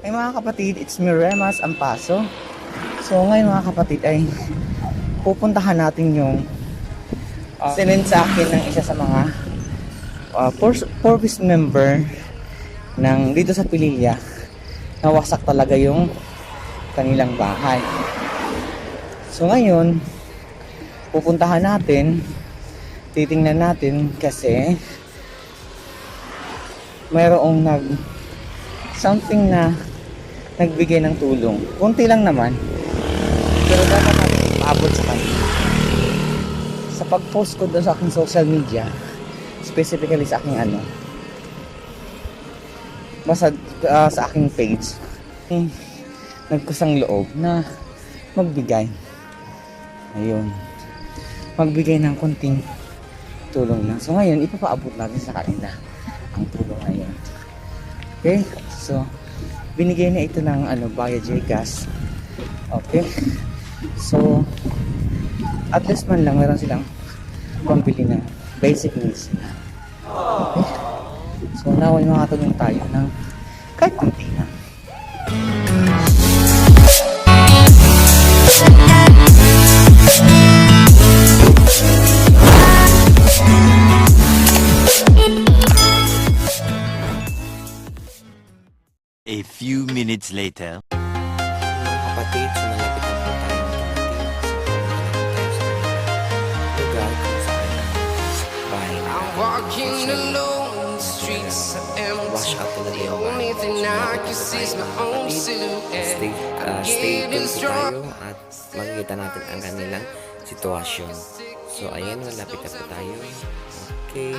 Ay mga kapatid, it's me Remas Ampaso. So ngayon mga kapatid ay pupuntahan natin yung uh, sinend sa akin ng isa sa mga uh, four- four-piece member ng dito sa Pililya nawasak talaga yung kanilang bahay. So ngayon, pupuntahan natin, titingnan natin kasi mayroong nag something na nagbigay ng tulong. Kunti lang naman. Pero dapat natin ipaabot sa kanila. Sa pag-post ko doon sa aking social media, specifically sa aking ano, basta ah, sa aking page, hmm, nagkusang loob na magbigay. Ayun. Magbigay ng konting tulong lang. So ngayon, ipapaabot natin sa kanila ang tulong na yun. Okay? So, binigay na ito ng ano, Baya J-Gas. Okay? So, at least man lang meron silang pambili na basic needs nila. Okay? So, naway makatulong tayo ng kahit kunti na. Later. Kapatid, so malapit na po tayo dumating. So, pupunta na tayo sa lugar kung saan bahay na I'm walking alone, the streets are Wash empty. out talaga The yung only bahay. thing I can see is my own silhouette. Stay, uh, I'm stay tuned tayo at makikita natin ang kanilang sitwasyon. So, ayan, malapit na po tayo. Okay.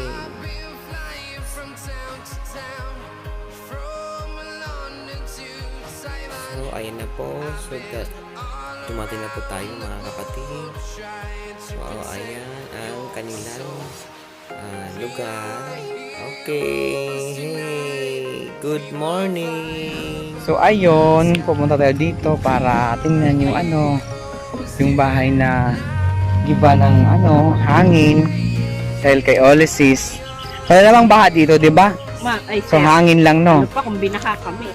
So, ayan na po. So, that, dumating na po tayo mga kapatid. So, ayan ang kanilang ah, lugar. Okay. Hey. Good morning. So, ayun. Pumunta tayo dito para tingnan yung ano, yung bahay na giba ng ano, hangin dahil kay Olesis. Wala namang baha dito, di ba? Ma, ay, So, hangin lang, no? ano pa kung binaha kami?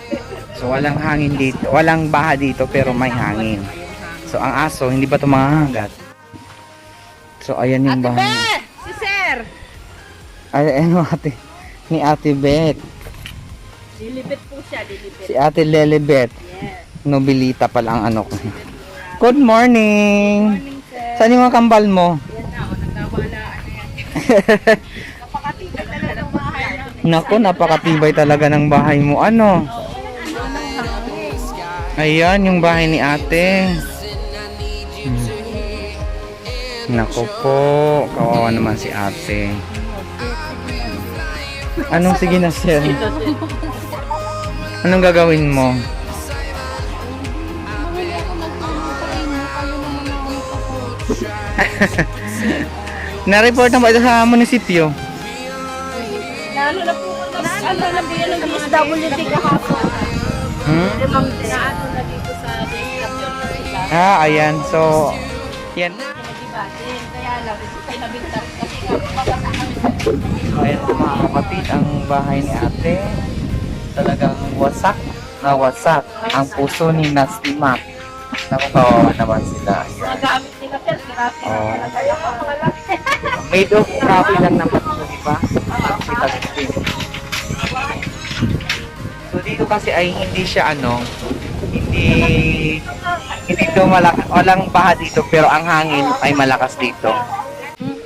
So walang hangin dito, walang baha dito pero may hangin. So ang aso hindi ba ito makahagat? So ayan yung Ate bahay. Beth! Si sir! Ay ano ate ni Ate Beth, Dilipit po siya, dilipit. si Ate Lelibet. Yes. Nobilita pala ang ano ko. Good morning. Morning, sir. Saan yung mga kambal mo? Yan na, o, nagkawalaan na yan. Napakatibay talaga ng bahay. Nako, napakatibay talaga ng bahay mo. Ano? Ayan, yung bahay ni ate. Hmm. Nako po, kawawa naman si ate. Anong sige na sir? Anong gagawin mo? Na-report na ba ito sa munisipyo? Lalo na po, ano na po yan ng DSWD kahapon. Hmm? Ah, ayan. So, yan. Sa Ayan po mga kapatid, ang bahay ni ate. Talagang wasak na wasak ang puso ni Nasima. Naku, kawawa naman sila. mga gamit nila, sir. Grabe. Made of grabe lang naman ito, di ba? Dito kasi ay hindi siya ano, hindi hindi to malakas, walang baha dito pero ang hangin ay malakas dito.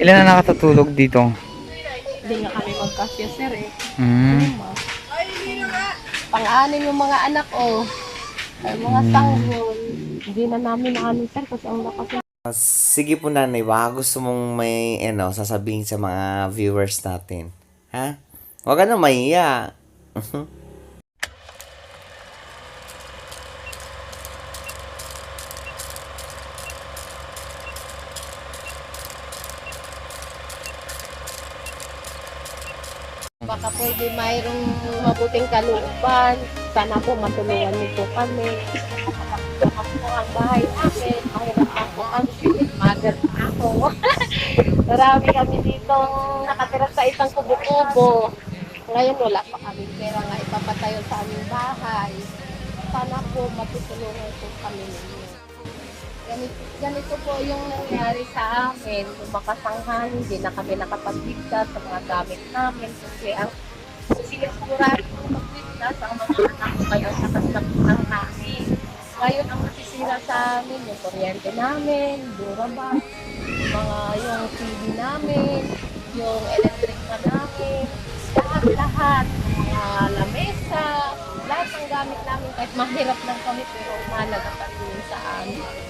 Ilan na nakatutulog dito? Hindi nga kami magkasya, sir eh. Hmm. Pang-anim yung mga anak ko. Ay, mga Hmm. sanggol. Hindi na namin naanin, sir, kasi ang lakas Sige po nanay, baka gusto mong may ano, sasabihin sa mga viewers natin. Ha? Huwag ka na mahiya. Baka pwede mayroong mabuting kalooban. Sana po matulungan niyo po kami. Baka po ang bahay namin. Mahirap ako ang magat ako. Marami kami dito nakatira sa isang kubo-kubo. Ngayon wala pa kami pera nga ipapatayo sa aming bahay. po, matutulungan po kami ninyo. Ganito, ganito po yung nangyari sa amin. Nung makasanghan, hindi na kami nakapagligtas sa mga gamit namin. Kasi ang sinisigurado ko magligtas ang mga anak ko kayo sa kasapunan namin. Ngayon ang nasisira sa amin, yung kuryente namin, duraba, mga yung TV namin, yung electric fan namin, lahat-lahat, mga lamesa, lahat ng gamit namin, kahit mahirap lang kami, pero mahalaga pa rin sa amin.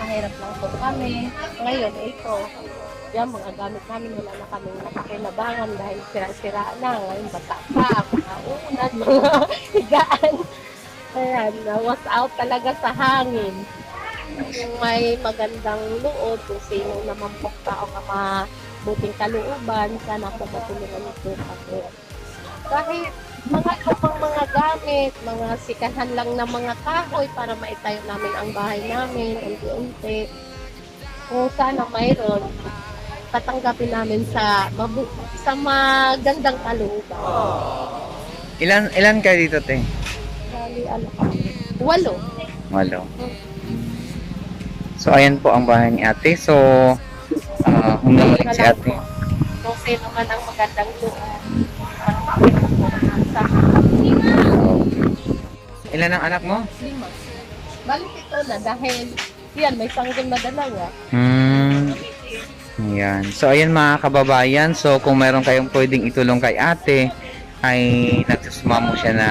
Mahirap lang po kami. Ngayon, ito, yan, mga gamit namin, wala na kami nakakinabangan dahil sira-sira na. Ngayon, bata pa, mga unan, mga higaan. Ayan, na-was out talaga sa hangin. Yung may magandang loob, kung sino naman po tao nga mabuting kalooban, sana po matulungan nito ako. Kahit mga lumang mga gamit, mga sikahan lang ng mga kahoy para maitayo namin ang bahay namin, unti-unti. Kung sana mayroon, tatanggapin namin sa mabu sa magandang kalooban. Ilan, ilan kayo dito, te? Bali, ano kami? Walo. Walo. So, ayan po ang bahay ni ate. So, uh, humalik si ate. Kung sino man ang magandang loob. Sa Ilan ang anak mo? lima. Balik ito na dahil yan, may sanggol na dalawa. Hmm. Ayan. So, ayan mga kababayan. So, kung meron kayong pwedeng itulong kay ate, ay nagsusumamo siya na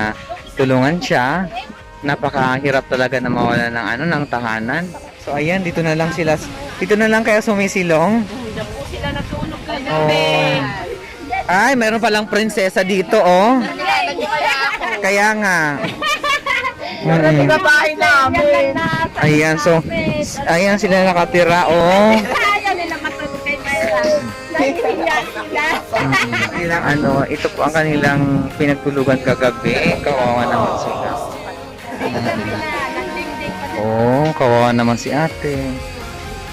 tulungan siya. Napakahirap talaga na mawala ng ano, ng tahanan. So, ayan, dito na lang sila. Dito na lang kaya sumisilong. Hindi po sila natulog kagabi. Oh. Ay, meron palang prinsesa dito, oh. Nilala niyo kaya ako. Kaya nga. Mm. bahay namin. Ayan, so, ayan sila nakatira, oh. Kaya nila matulog kay Mayra. Nahihiyan sila. Kanilang ano, ito po ang kanilang pinagtulugan kagabi. Kawawa naman sila. Oh, kawawa naman si ate.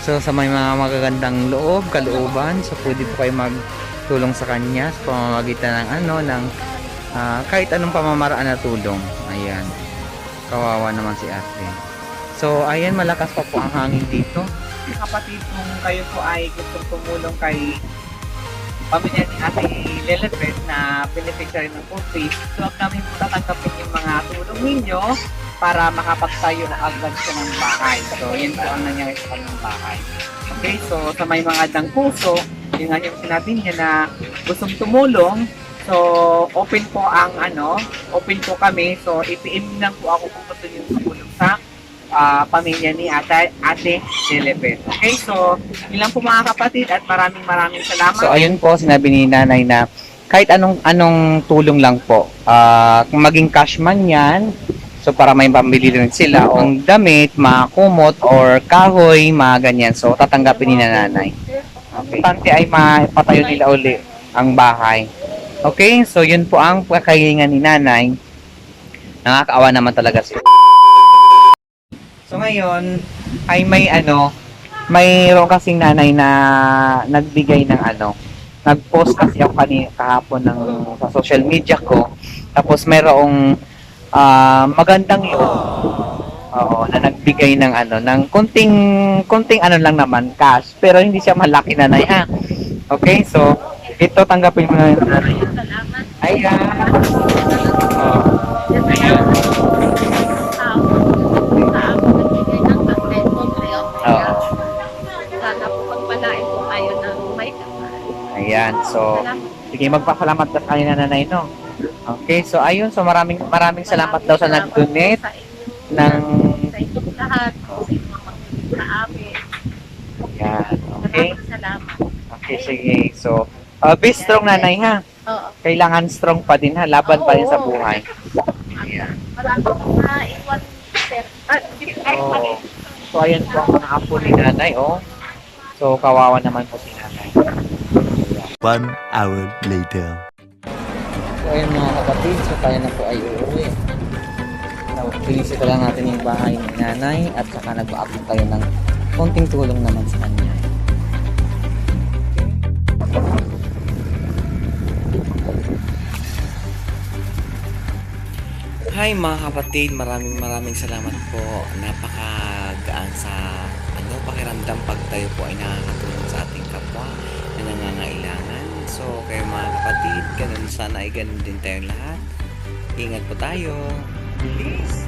So, sa may mga magagandang loob, kalooban, so pwede po kayo magtulong sa kanya sa pamamagitan ng ano, ng ah, kahit anong pamamaraan na tulong. Ayan. Kawawa naman si ate. So, ayan, malakas pa po ang hangin dito. Kapatid, kung kayo po ay gusto tumulong kay pamilya ni Ate Lelefet na beneficiary ng food so kami po tatanggapin yung mga tulong ninyo para makapagtayo agad siya ng bahay. So, yun po ang nangyari sa kanyang bahay. Okay, so sa may mga dang puso, yung nga yung sinabi niya na gustong tumulong, so open po ang ano, open po kami. So, i-PM lang po ako kung gusto niyo tumulong sa ah, pamilya ni Ate, Ate Lelefet. Okay, so yun lang po mga kapatid at maraming maraming salamat. So ayun po, sinabi ni nanay na kahit anong anong tulong lang po, ah, kung maging cash man yan, so para may pambili rin sila, o ang damit, mga kumot, or kahoy, mga ganyan, so tatanggapin ni na nanay. Okay. Importante ay mapatayo nila uli ang bahay. Okay, so yun po ang kakahingan ni nanay. Nakakaawa naman talaga siya. So ngayon ay may ano, mayroon kasing nanay na nagbigay ng ano, nag-post kasi ako kanina kahapon ng sa social media ko. Tapos mayroong ah, magandang loob. Oo, na nagbigay ng ano, ng konting konting ano lang naman cash, pero hindi siya malaki nanay ha. Okay, so ito tanggapin mo na. Salamat. Ayan. Oh. Ayan, so. Sige, magpasalamat ka kanina nanay, no? Okay, so ayun, so maraming maraming salamat daw sa nag-donate Sa ng Sa inyong lahat. Sa inyong mga sa amin. yan. Okay? Salamat. Okay, sige. So, uh, be strong nanay ha. Oo. Kailangan strong pa din ha. Laban pa rin sa buhay. Ayan. Ah, ay, So, ayan po ang mga apo ni nanay, oh. So, kawawa naman po si nanay. One hour later. So, ayun mga kapatid, so tayo na po ay uuwi. So, pinisita lang natin yung bahay ni nanay at saka nag-aabot tayo ng konting tulong naman sa kanya. Hi mga kapatid, maraming maraming salamat po. Napakagaan sa ano, pakiramdam pag tayo po ay nakakatulong sa ating kapwa na nangangailangan. So, kayo mga kapatid, ganun sana ay ganun din tayong lahat. Ingat po tayo. Please.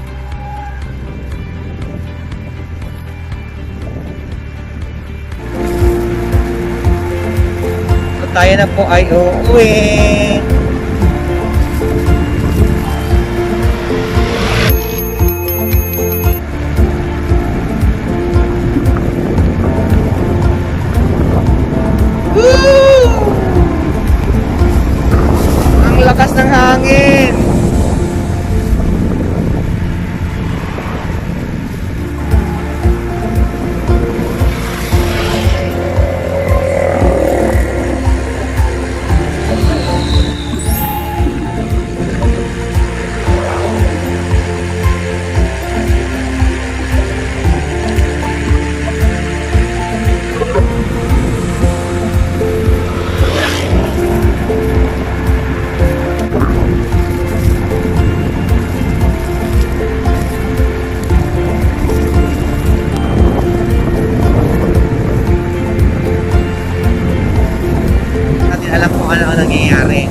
So, tayo na po ay uuwi. Kung ano ang nangyayari.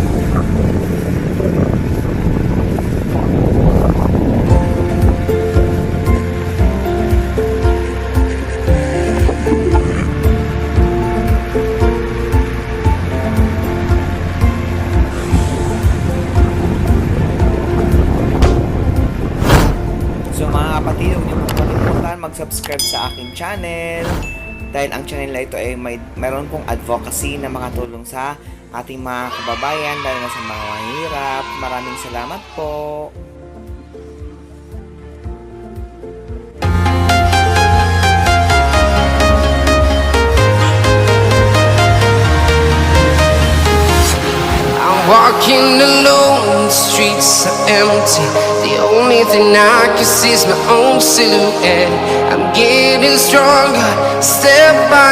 Kapatid, huwag niyo po kalimutan mag-subscribe sa aking channel. Dahil ang channel na ito ay may, meron pong advocacy na makatulong sa ating mga kababayan, lalo na sa mga mahirap. Maraming salamat po. Walking alone, the streets are empty. The only thing I can see is my own silhouette. I'm getting stronger, step by